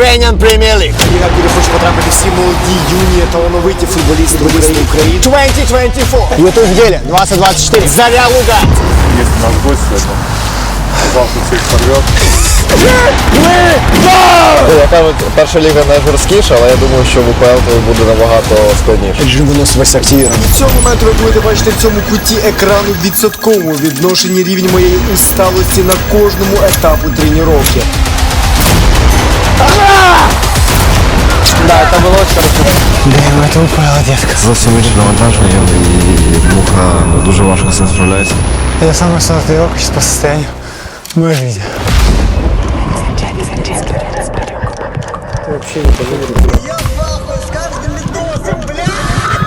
Ukrainian Premier League. Ліга, куди потрапити всі молоді, юні, талановиті футболісти України. України. 2024. Ютуб в ділі. 2024. Заря Луганськ. Есть у нас гость, сказал, что всех порвет. Яка перша ліга найжорсткіша, але я думаю, що в УПЛ то буде набагато складніше. Режим виносливості активірований. В цьому моменту ви будете бачити в цьому куті екрану відсотковому відношенні рівень моєї усталості на кожному етапу тренування. Так, це було дуже хорошо. Зовсім інше навантаження і муха ну, дуже важко з цим справляється. Это самая сложная тренировка сейчас по состоянию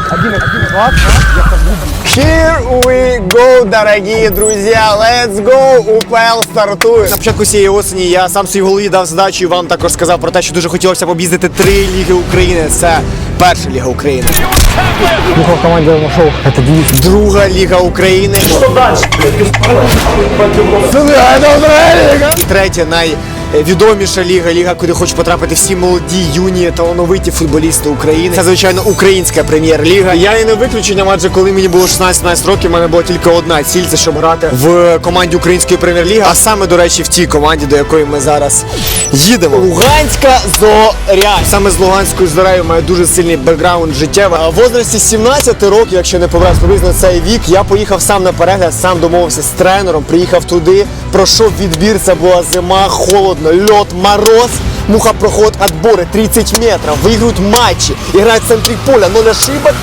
в моей жизни. Here we go, дорогие друзья! Let's go! УПЛ стартує! На початку цієї осені я сам своїй голові дав задачу і вам також сказав про те, що дуже хотілося б об'їздити три ліги України. Це перша ліга України. в команде нашел. Это девиз. Друга ліга України. І третя найвідоміша ліга, ліга, куди хочуть потрапити всі молоді, юні, талановиті футболісти України. Це, звичайно, українська прем'єр-ліга. Я і не виключенням, адже коли мені було 16-17 років, у мене була тільки одна ціль, це щоб грати в команді української прем'єр-ліги, а саме, до речі, в тій команді, до якої ми зараз їдемо. Луганська зоря. Саме з Луганською зорею має дуже сильний бекграунд життєвий. А В возрасті 17 років, якщо не помиляюсь, приблизно цей вік, я поїхав сам на перегляд, сам домовився з тренером, приїхав туди, пройшов відбір, це була зима, холодно, льот, мороз. Муха проход отборы 30 метров, выигрывают матчи, играют в центре поля, ноль ошибок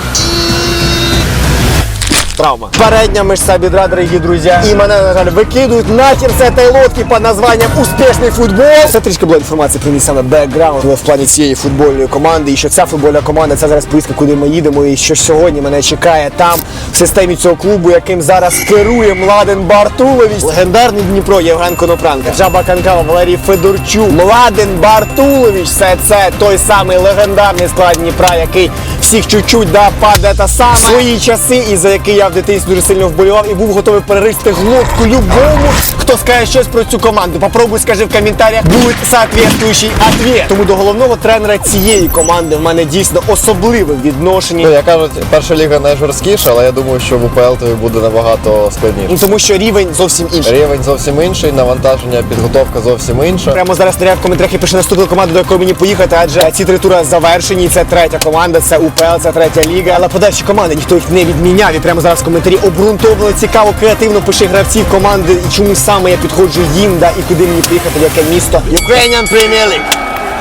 травма. Передня мышца бедра, дорогие друзья. И мене, на жаль, викидують нахер з цієї лодки під названням «Успішний футбол». Це трішки була інформація саме бекграунд в плані цієї футбольної команди. І що ця футбольна команда, це зараз поїздка, куди ми їдемо. І що сьогодні мене чекає там, в системі цього клубу, яким зараз керує Младен Бартулович. Легендарний Дніпро Євген Конопранка, Жаба Канкава, Валерій Федорчук, Младен Бартулович. Все це той самий легендарний склад Дніпра, який всіх чуть-чуть да паде та саме свої часи, і за який я в дитинстві дуже сильно вболівав і був готовий переристи глотку любому, хто скаже щось про цю команду. Попробуй скажи в коментарях, буде соответствующий ответ. Тому до головного тренера цієї команди в мене дійсно особливе відношення. Ну, яка от перша ліга найжорсткіша, але я думаю, що в УПЛ то буде набагато складніше. Ну, Тому що рівень зовсім інший. Рівень зовсім інший, навантаження, підготовка зовсім інша. Прямо зараз стріляю в коментарях і пише наступну команду, до якої мені поїхати, адже ці три тури завершені. Це третя команда, це УПЛ, це третя ліга. Але подальші команди ніхто їх не відміняв. І прямо зараз в коментарі обґрунтовано, цікаво, креативно пише гравців команди, і чому саме я підходжу їм, да, і куди мені приїхати, в яке місто. Ukrainian Premier League.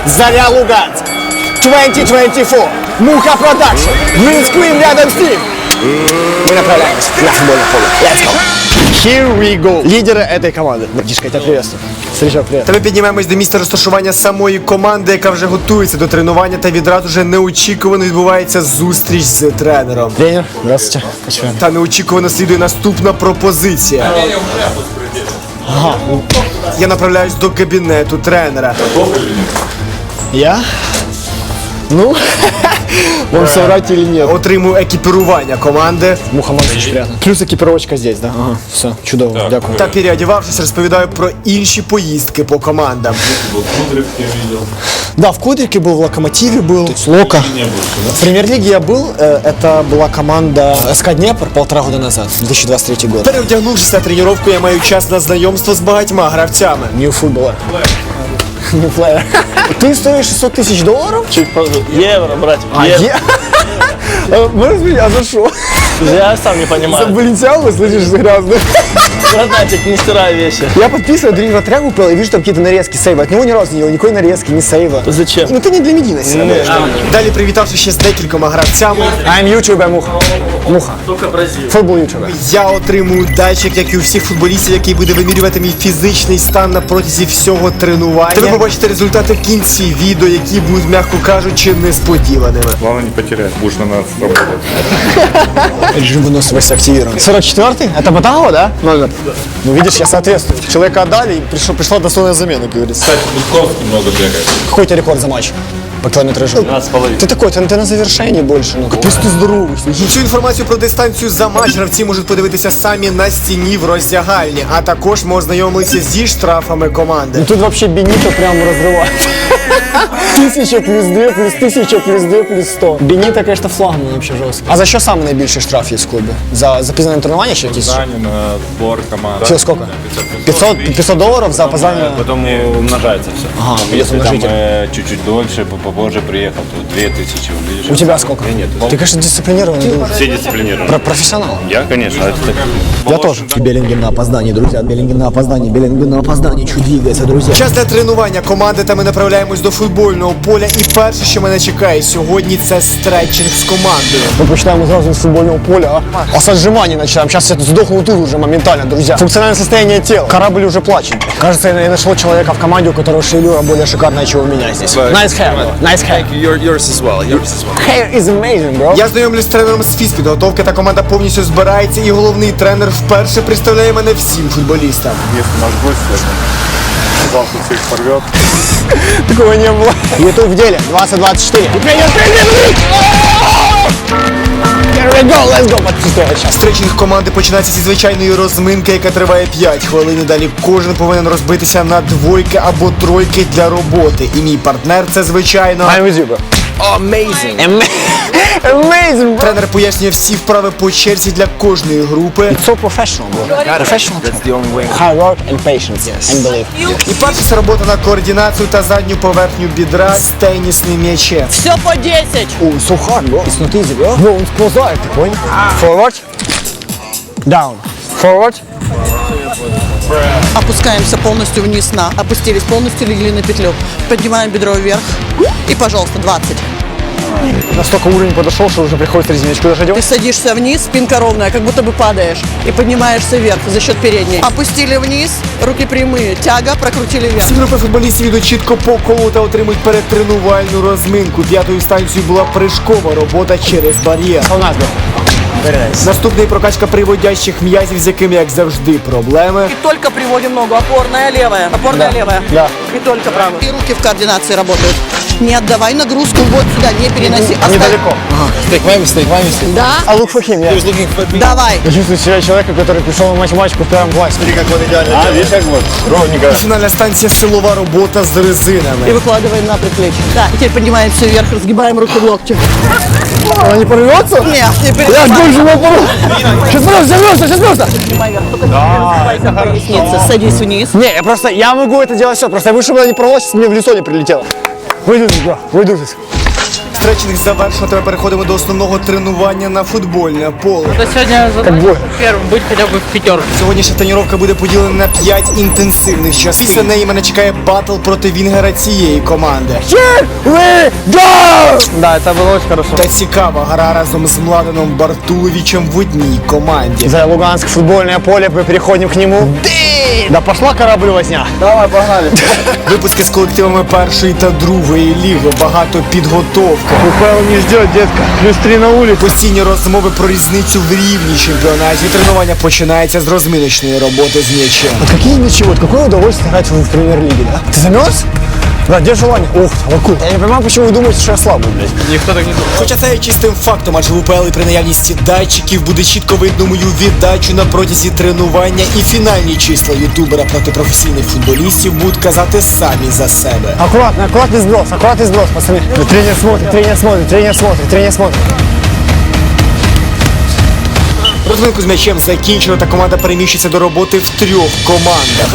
Заря Луганськ. 2024. Муха Продакшн. Green Screen рядом з ним. Мы направляемся на футбольное поле. Let's go. Here we go. Лідери этой команди. Братишка, я тебя приветствую. Сережа, привет. Та ми піднімаємось до місця розташування самої команди, яка вже готується до тренування, та відразу вже неочікувано відбувається зустріч з тренером. Тренер, здравствуйте. Та неочікувано слідує наступна пропозиція. Ага. Я направляюсь до кабінету тренера. Я? Ну, вам соврать или нет? Отримую екіпірування команди. Мухаммад очень приятно. Плюс экипировочка здесь, да? Ага, все, чудово, дякую. Та переодівавшись, розповідаю про інші поїздки по командам. Да, в Кудрике был, в Локомотиве был, с Лока. В премьер-лиге я был, э, это была команда СК Днепр полтора года назад, 2023 год. Переодягнувшись на тренування, я маю час на знайомство з багатьма гравцями. New футболер. New player. Ты стоишь 600 тысяч долларов? Чуть позже. Евро, брать. А, евро. е- Э, Мы разумеем, а за что? Я сам не За понимаю. Баленсиагу, слышишь, за грязный. Братанчик, не стирай вещи. Я подписываю Дрин Ватрягу, и вижу там какие-то нарезки сейва. От него ни разу не делал никакой нарезки, ни сейва. Зачем? Ну ты не для медийности работаешь. Далі привітавшись ще з декількома гравцями, I'm YouTuber, Муха. Муха. Только Бразилия. Футбол YouTuber. я отримую датчик, як і у всіх футболістів, який буде вимірювати мій фізичний стан на протязі всього тренування. Та ви побачите результати в кінці відео, які будуть, м'яко кажучи, несподіваними. Главное не потерять, будешь на нас работать. Режим выносливости активирован. 44-й? Это Батагова, да? Номер? Ну, видишь, я соответствую. Человека отдали, и пришел, пришла достойная замена, как говорится. Кстати, Будковский много бегает. Какой у тебя рекорд за матч? По километражу. 12,5. Ты такой, ты, ты на завершении больше. Ну, капец ты здоровый. Всю інформацію про дистанцію за матч гравці можуть подивитися самі на стіні в роздягальні, а також можна знайомитися зі штрафами команди. Ну, тут вообще Бенито прям разрывает. Тысяча плюс две, плюс тысяча, плюс две, плюс сто. Бенито, конечно, флагман вообще жестко. А за що самый наибольший штраф есть в клубе? За запізнене тренування ще якісь? Данин, сбор команды. Все, сколько? 500, 500 долларов за опоздание? Потом умножается все. Ага, есть Если там умножитель. э, чуть-чуть дольше, по- попозже приехал, то 2000 увидишь. У тебя сколько? Я нет. Ты, конечно, дисциплинированный. друг. Все дисциплинированы. Про профессионал. Я, конечно, это так. Я тоже. Белінгем на опозданні, друзі. Белінгем на опозданні, Белінгем на опозданні. Чуть двигається, друзі. Час для тренування команди та ми направляємось до футбольного поля. І перше, що мене чекає сьогодні, це стретчинг з командою. Мы починаем сразу с футбольного поля, а, а с отжиманий начинаем. Сейчас я сдохну тут уже моментально, друзья. Функциональное состояние тела. Корабль уже плачет. Кажется, я нашел человека в команде, у которого шевелюра более шикарная, чем у меня здесь. Nice hair, bro. Nice hair. Yours as well, yours as well. Hair is amazing, bro. Я знайомлюсь з тренером з фізпідготовки, та команда повністю збирається, і головний тренер вперше представляє мене всім футболістам. Если наш гость сегодня сказал, что всех порвет. Такого не было. Ютуб в деле. 2024. Here we go, let's go. Подписывай сейчас. їх команди починається зі звичайної розминки, яка триває 5 хвилин. І Далі кожен повинен розбитися на двойки або тройки для роботи. І мій партнер це звичайно. I'm with you, bro. Amazing. Amazing, bro. Тренер пояснює всі вправи по черзі для кожної групи. It's so professional, bro. Professional. That's the only way. Hard work and patience. yes. And belief. Yes. І перше це робота на координацію та задню поверхню бідра з тенісним м'ячем. Все по 10. Oh, so hard, bro. It's not easy, bro. Bro, он сползает, ты понял? Forward. Down. Forward. Опускаемся полностью вниз на. Опустились полностью, легли на петлю. Поднимаем бедро вверх. И, пожалуйста, 20. Настолько уровень подошел, что уже приходится резиночку даже Ты одевать. садишься вниз, спинка ровная, как будто бы падаешь. И поднимаешься вверх за счет передней. Опустили вниз, руки прямые. Тяга, прокрутили вверх. Всі групи футболістів йдуть чітко по колу та отримують перетренувальну розминку. П'ятою станцією була прыжкова робота через бар'єр. У нас, bro. Наступний прокачка приводящих м'язів, з яким, як завжди, проблеми. И только приводим ногу. Опорная левая. Опорная левая. Да. И только правая. И руки в координации работают. Не отдавай нагрузку вот сюда, не переноси. Оставь. Недалеко. Mistake, my mistake, my mistake. Да? I look for him, yeah. Давай. Я чувствую себя человека, который пришел на математику в первом классе. Смотри, как он идеально А, видишь, как вот, ровненько. Фінальна станція силова робота з И резинами. выкладываем на предплечье. Да, и теперь поднимаемся вверх, разгибаем руки в локте. Она не порвется? Нет, не Я переживай. больше не порву. Сейчас просто, сейчас просто, сейчас просто. Поднимай вверх. Только не разбивайся в пояснице. Садись вниз. Не, я просто, я могу это делать все, просто я выше была не порвалась, сейчас мне в лицо не прилетело. Выйду здесь, бро, выйду здесь. Стретчинг завершено, тепер переходимо до основного тренування на футбольне поле. Сегодня задача бой. первым быть хотя бы в пятерке. Сьогоднішня тренування буде поділена на 5 інтенсивних частин. Після неї мене чекає батл проти Вінгера цієї команди. Here we go! Да, это было очень хорошо. Та цікава гра разом з Младеном Бартуловичем в одній команді. За Луганск футбольное поле, мы переходим к нему. Да пошла корабль возня. Випуски з колективами першої та другої ліги, багато підготовки. УПЛ не ждет, детка. Плюс три на улице. Постійні розмови про різницю в рівні чемпіонаті. Тренування починається з розминочної роботи з м'ячем. А какие ничего, вот какое удовольствие играть в, в премьер-лиге, да? Ты замерз? Да, где желание? Ух, лаку. Я не понимаю, почему вы думаете, что я слабый, блядь. Никто так не думал. Хоча це є чистим фактом, адже в УПЛ і при наявності датчиків буде чітко видно мою віддачу на протязі тренування і фінальні числа ютубера проти професійних футболістів будуть казати самі за себе. Аккуратно, аккуратный сброс, аккуратный сброс, пацаны. Тренер смотрит, тренер смотрит, тренер смотрит, тренер смотрит. Розминку з м'ячем закінчено, та команда переміщується до роботи в трьох командах.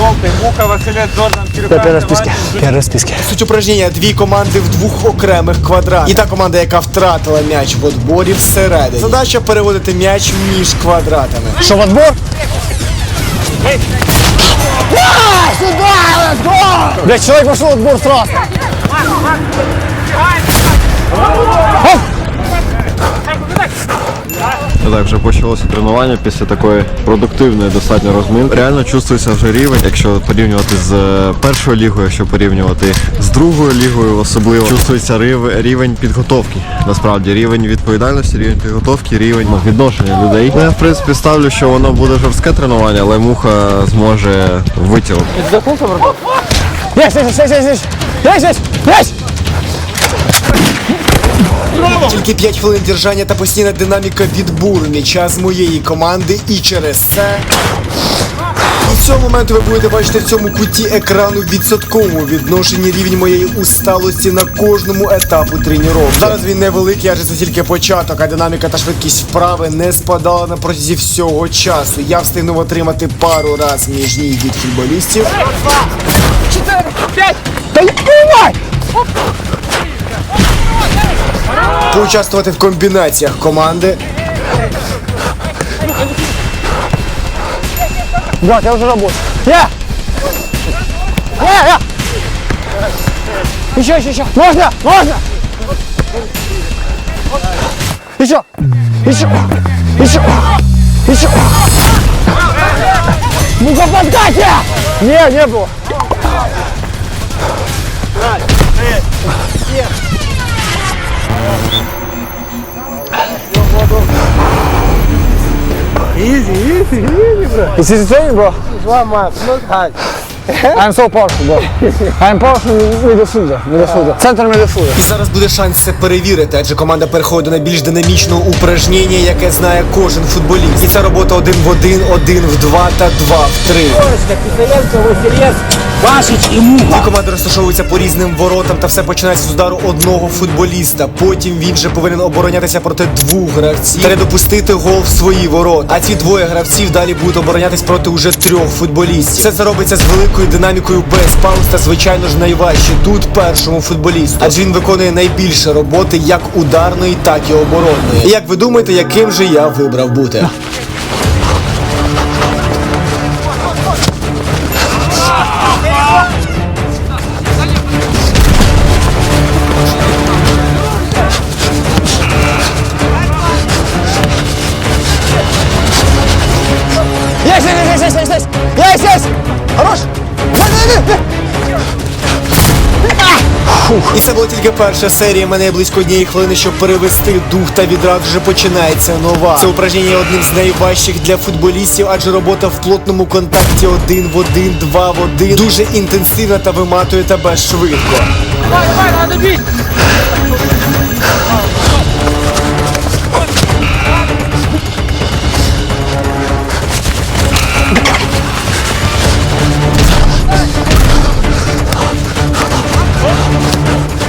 Я первый в списке, первый в списке. Суть упражнення дві команди в двох окремих квадратах. І та команда, яка втратила м'яч в отборі всередині. Задача переводити м'яч між квадратами. Что, в отбор? Сюда! Блядь, человек пошел в отбор сразу. Оп! Так, вже почалося тренування після такої продуктивної достатньо розминки. Реально чувствується вже рівень, якщо порівнювати з е, першою лігою, якщо порівнювати з другою лігою, особливо чувствується рівень підготовки. Насправді рівень відповідальності, рівень підготовки, рівень ну, відношення людей. Ну, я в принципі ставлю, що воно буде жорстке тренування, але муха зможе витягнути. Есть, есть, есть, есть, есть, есть! Тільки 5 хвилин держання та постійна динаміка відбору м'яча з моєї команди і через це. В цьому моменту ви будете бачити в цьому куті екрану в відсотковому відношенні рівень моєї усталості на кожному етапу тренування. Зараз він невеликий, адже це тільки початок, а динаміка та швидкість вправи не спадала на протязі всього часу. Я встигнув отримати пару раз між ніг від футболістів. Да не понимай! Поучаствувати в комбінаціях команди. Брат, я уже работаю. Я! Я, я! Еще, еще, еще! Можно, можно! Еще! Еще! Еще! Еще! Ну-ка, подкате! Не, не было. Easy, easy, easy, bro. Is this training, bro? One month, not hard. I'm so powerful, bro. I'm powerful midfielder, midfielder, center midfielder. І зараз буде шанс це перевірити, адже команда переходить до найбільш динамічного упражнення, яке знає кожен футболіст. І це робота один в один, один в два та два в три. Дві команди розташовуються по різним воротам, та все починається з удару одного футболіста. Потім він же повинен оборонятися проти двох гравців та не допустити гол в свої ворота. А ці двоє гравців далі будуть оборонятись проти уже трьох футболістів. Все це робиться з великою динамікою без пауз та звичайно ж найважче тут першому футболісту. Адже він виконує найбільше роботи як ударної, так і оборонної. І як ви думаєте, яким же я вибрав бути? Це була тільки перша серія. Мене близько однієї хвилини, щоб перевести дух та відразу вже починається нова. Це упражнення одним з найважчих для футболістів, адже робота в плотному контакті один в один, два в один дуже інтенсивна та виматує тебе швидко.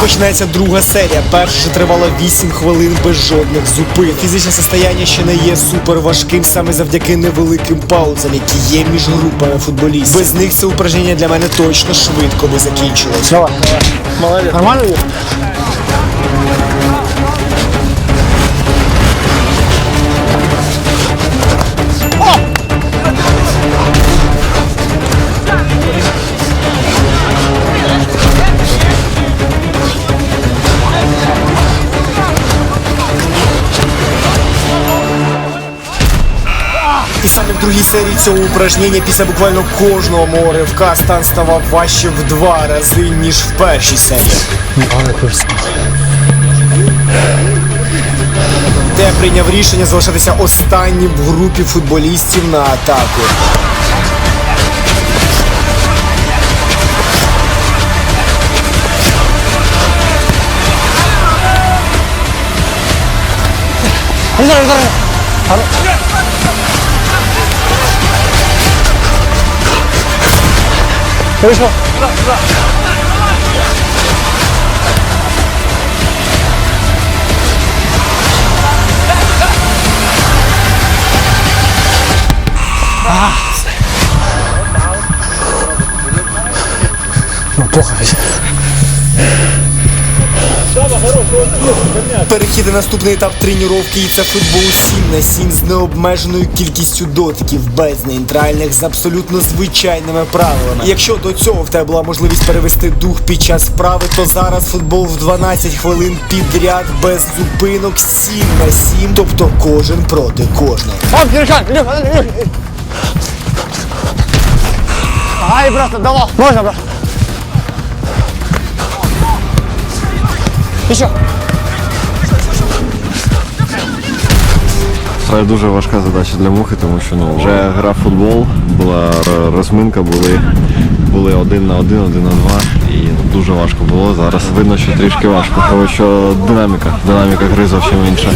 Починається друга серія. Перша ж тривала 8 хвилин без жодних зупин. Фізичне состояння ще не є супер важким саме завдяки невеликим паузам, які є між групами футболістів. Без них це упражнення для мене точно швидко би закінчилось. Давай. Молодець. Нормально другій серії цього упражнення після буквально кожного мого ривка стан ставав важче в два рази, ніж в першій серії. Де прийняв рішення залишатися останнім в групі футболістів на атаку. 没错，知道知道。Перехід на наступний етап тренування, і це футбол 7 на 7 з необмеженою кількістю дотиків, без нейтральних, з абсолютно звичайними правилами. Якщо до цього в тебе була можливість перевести дух під час справи, то зараз футбол в 12 хвилин підряд без зупинок 7 на 7, тобто кожен проти кожного. Ай, брат, давай! Можно, брат? Еще! Це дуже важка задача для мухи, тому що ну вже гра в футбол, була розминка, були, були один на один, один на два. І ну, дуже важко було. Зараз видно, що трішки важко. Тому що динаміка, динаміка гри зовсім інша.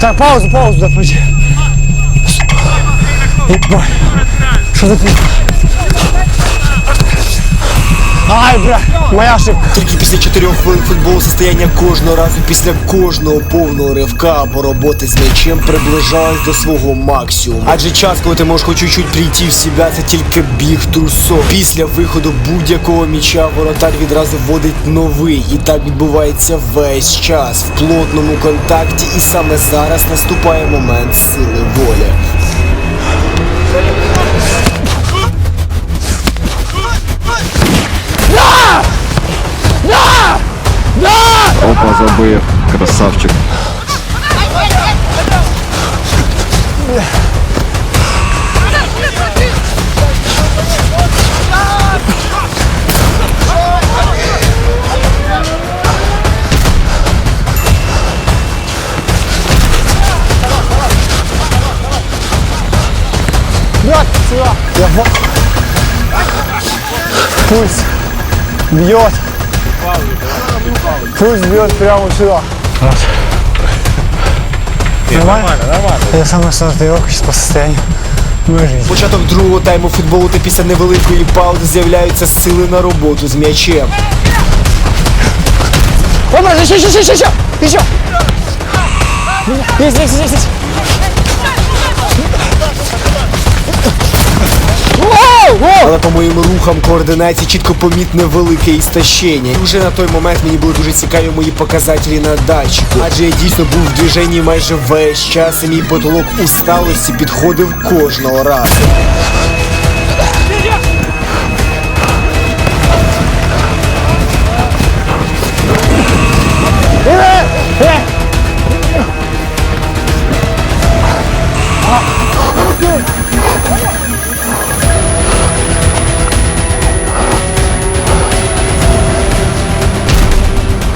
Так, паузу, паузу. Ебать. Что за пизда? Ай, бля, моя ошибка. Тільки після 4 хвилин футболу состояння кожного разу після кожного повного ривка або роботи з м'ячем приближалось до свого максимуму. Адже час, коли ти можеш хоч чуть-чуть прийти в себе, це тільки біг трусо. Після виходу будь-якого м'яча воротар відразу вводить новий. І так відбувається весь час в плотному контакті. І саме зараз наступає момент сили волі. Опа, забив, красавчик. Брат, сюда. Я вот. Пульс бьет. Пульс бьет прямо сюда. Раз. Нормально? Нормально, Это самая сложная тренировка сейчас по состоянию. Початок другого тайму футболу та після невеликої паузи з'являються сили на роботу з м'ячем. Опа, еще, еще, еще, еще, еще. Есть, есть, есть, есть. Воу, воу. Але по моїм рухам координації чітко помітне велике істощення. І вже на той момент мені були дуже цікаві мої показателі на датчику. Адже я дійсно був в движенні майже весь час, і мій потолок усталості підходив кожного разу.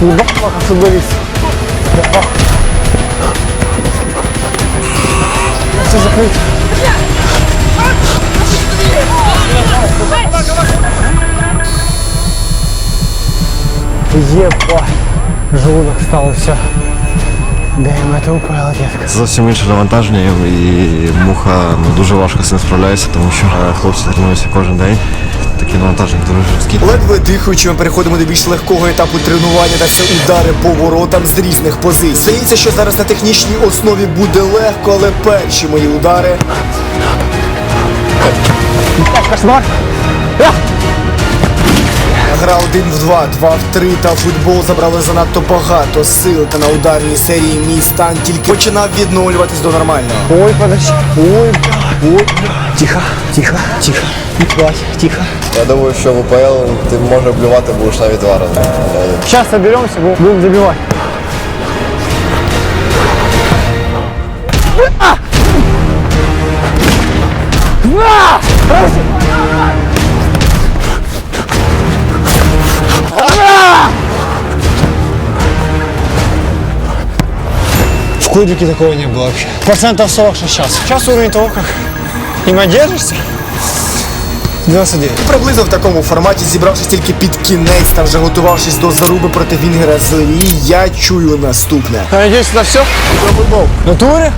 Ебать, как футболист. Все закрыть. Ебать. Желудок стал все. Да им это упало, детка. Це зовсім інше навантаження і муха ну, дуже важко з цим справляється, тому що е, хлопці тренуються кожен день. Такі навантаження дуже. Ледве дихаючи, ми переходимо до більш легкого етапу тренування, та це удари по воротам з різних позицій. Здається, що зараз на технічній основі буде легко, але перші мої удари Кошмар. Гра один в два, два в три та футбол забрали занадто багато сил. Та на ударній серії мій стан тільки починав відновлюватись до нормального. Ой, подожди. Ой, бля. Ой, бля. Тихо, тихо, тихо. Ебать, тихо. Я думаю, що в УПЛ ти може блювати будеш навіть два рази. Сейчас соберемся, бу- будем забивать. А! А! Раз! А! Кубике такого не было вообще. Процентов 40 сейчас. Сейчас уровень того, как им одержишься. 29. Приблизно в такому форматі, зібравшись тільки під кінець та вже готувавшись до заруби проти Вінгера Зорі, я чую наступне. Я надеюсь, на все? В натуре?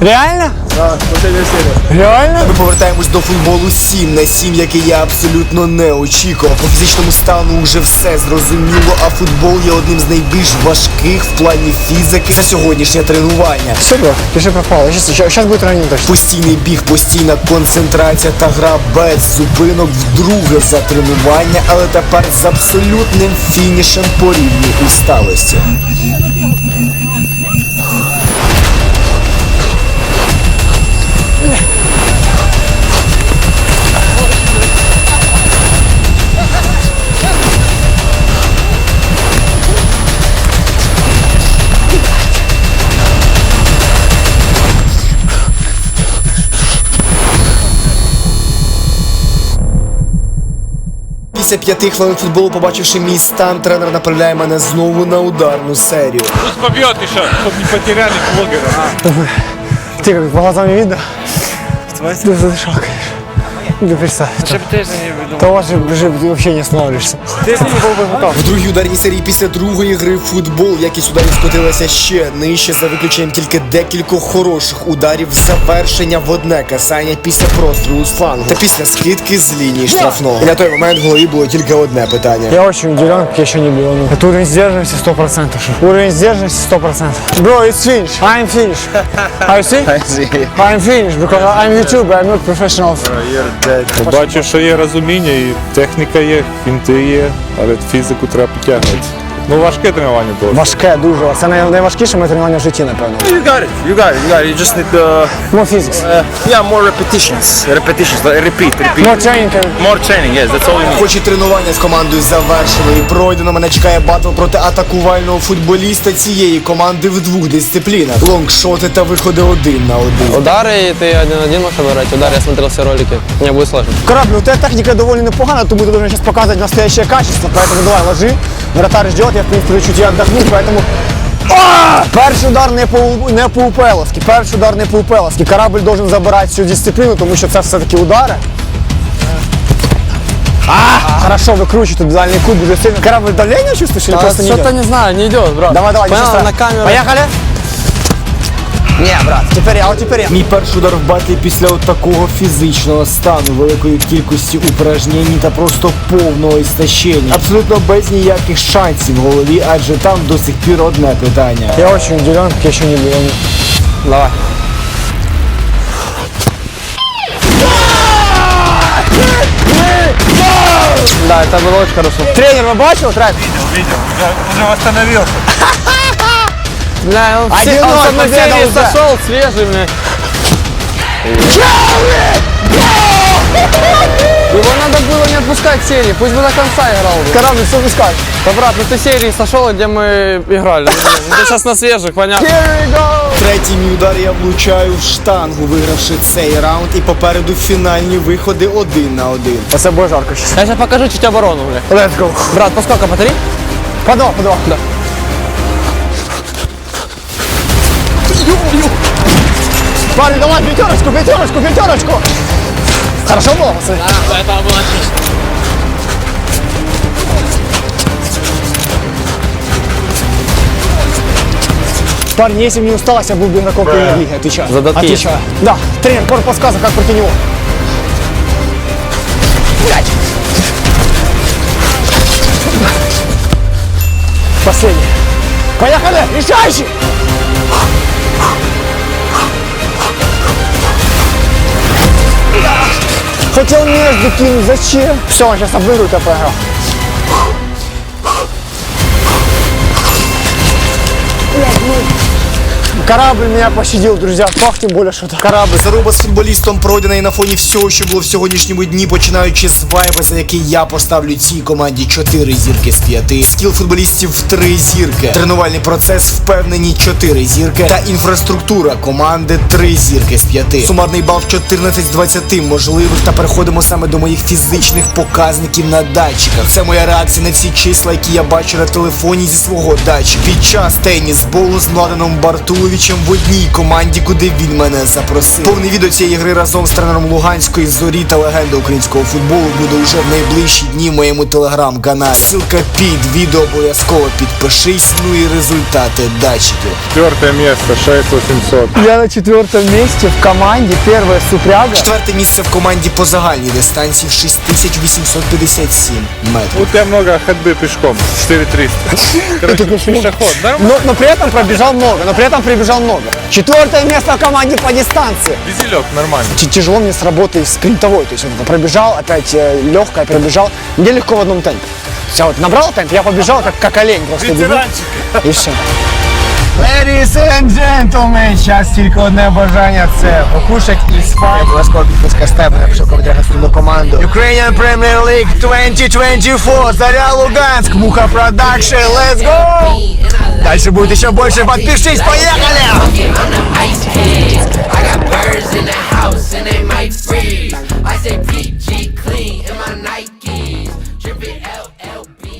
Реально? Так, серія. Реально? Ми повертаємось до футболу 7 на 7, який я абсолютно не очікував. По фізичному стану вже все зрозуміло, а футбол є одним з найбільш важких в плані фізики та сьогоднішнє тренування. Бро, пиши пропало. Сейчас будет ранение точно. Постійний біг, постійна концентрація та гра без зупинок вдруге за тренування, але тепер з абсолютним фінішем по рівні усталості. Після п'яти хвилин футболу, побачивши мій стан, тренер направляє мене знову на ударну серію. Пусть побьет еще, чтобы не потеряли блогера. Ты как по глазам не видно? Ты задышал, конечно. Ну, представь. Щоб ти ж не видумав. Да у вас же, же вообще не останавливаешься. В другій ударній серії після другої гри в футбол якість ударів скотилася ще нижче за виключенням тільки декількох хороших ударів завершення в одне касання після прострілу з флангу та після скидки з лінії штрафного. І на той момент в голові було тільки одне питання. Я очень удивлен, как я еще не бил. Ну, Это уровень сдержанности 100%. Уровень сдержанности 100%. Bro, it's finished. I'm finished. You see? I see. I'm finished because I'm YouTuber, I'm not professional. Бачу, що є розуміння і техніка є, фінти є, але фізику треба підтягувати. Ну важке тренування було. Важке дуже. Це най- найважкіше моє тренування в житті, напевно. You got it, you got it, you got it. You just need uh, More physics. yeah, more repetitions. Repetitions, like repeat, repeat. More training. More training, yes, that's all you need. Хоч і тренування з командою завершено і пройдено, мене чекає батл проти атакувального футболіста цієї команди в двох дисциплінах: лонгшоти та виходи один на один. Удары ты один-один можешь выбирать. Удар, я смотрел все ролики. Мне будет сложно. Корабль, у тебя техника довольно непогана, тому ты должен сейчас показывать настоящее качество, поэтому давай, ложи. Вратарь ждет, я в принципе чуть я отдохну, поэтому... А! Перший удар не по, не по упеловськи, перший удар не по упеловськи. Корабль должен забирати всю дисципліну, тому що це все-таки удари. А! Хорошо, викручуй дальний кут дуже сильно. Корабль давление чувствуешь или просто не идет? не знаю, не идет, брат. Давай, давай, Понял, на камеру. Поехали! Не, брат, теперь я, от теперь я. Мій перший удар в батлі після от такого фізичного стану, великої кількості упражнень та просто повного істощення. Абсолютно без ніяких шансів в голові, адже там до сих пір одне питання. Я очень удивлен, как я еще не был. Давай. Да, это было очень хорошо. Тренер, вы бачил трек? Уже восстановился. Бля, он, все, Один он ноль, с одной победа серии уже. сошел, свежий, бля. Его надо было не отпускать в серии, пусть бы до конца играл. бы. Корабль, все выскакивает. Да, брат, ну ты серии сошел, где мы играли. Ну, блин, ну, ты сейчас на свежих, понятно. Третій мій удар я влучаю в штангу, вигравши цей раунд, і попереду фінальні виходи один на один. Оце буде жарко сейчас. Я сейчас покажу чуть оборону, бля. Let's go. Брат, по сколько, по три? По два, по два. Да. Парень, давай пятерочку, пятерочку, пятерочку. Хорошо было, пацаны? Да, это было отлично. Парень, если бы не усталость, я был бы игроком премьер-лиги, отвечаю. Задатки? Отвечаю. Да, тренер, пару подсказок, как против него. Блядь. Последний. Поехали, решающий. Хотел между кинуть, зачем? Все, он сейчас обыгрывает, я проиграл. Корабль меня пощадил, друзья. Фах, тем более, что-то. Корабль заруба з футболістом пройдена і на фоні всього, що було в сьогоднішньому дні, починаючи з вайба, за який я поставлю цій команді 4 зірки з 5. Скіл футболістів 3 зірки. Тренувальний процес впевнені 4 зірки. Та інфраструктура команди 3 зірки з 5. Сумарний бал 14 з 20 можливих. Та переходимо саме до моїх фізичних показників на датчиках. Це моя реакція на всі числа, які я бачу на телефоні зі свого датчика. Під час теніс-болу з Младеном Бартулові Івановичем в одній команді, куди він мене запросив. Повне відео цієї гри разом з тренером Луганської зорі та легенди українського футболу буде уже в найближчі дні в моєму телеграм-каналі. Ссылка під відео обов'язково підпишись. Ну і результати датчиків. Четверте місце, 6800. Я на четвертом месте в команде, первая супряга. Четверте місце в команді по загальній дистанції 6857 метрів. У тебя много ходьбы пешком, 4300. Короче, пешеход, нормально. Но, но при этом пробежал много, но при этом прибежал много. Четвертое место в команде по дистанции. Дизелек нормально. Т- Тяжело мне с работой спринтовой, то есть это пробежал, опять э, легкое пробежал. Мне легко в одном темпе. Все, вот набрал темп, я побежал как, как олень просто. бегу, И все. Ladies and gentlemen, зараз тільки одне бажання це покушать і спати. Обов'язково підписка з тебе, напишу коментар наступну команду. Ukrainian Premier League 2024, Заря Луганськ, Муха Продакшн, let's go! Дальше будет еще больше, подпишись, поехали! I got birds in the